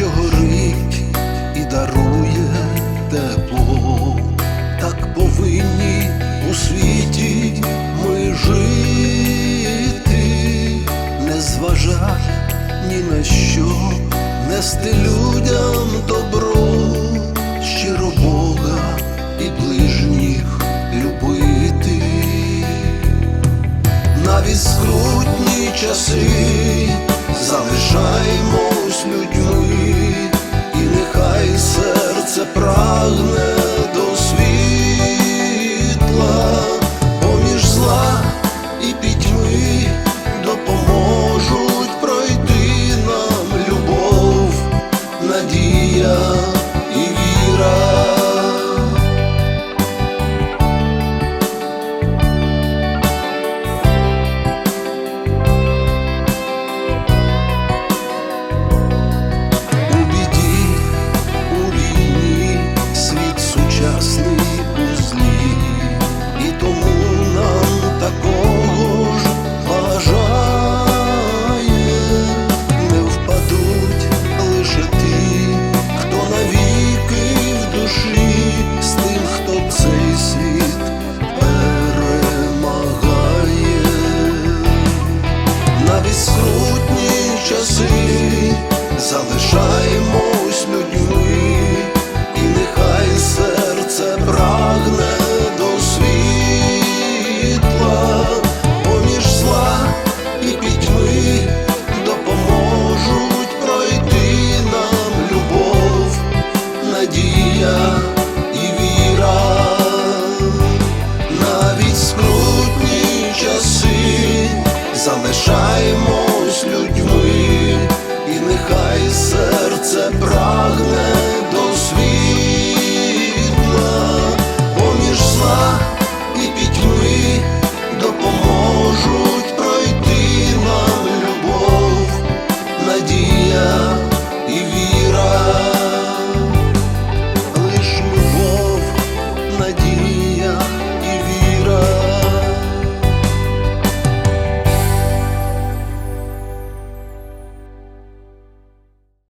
що горить і дарує тепло, так повинні у світі ми жити, не зважа ні на що, нести людям добро, щиро Бога і ближніх любити. Навіть скрутні часи залишаймось guia e guiará. Навіть скрутні часи. Залишаємось людьми, залишаємось людьми, і нехай серце прагне.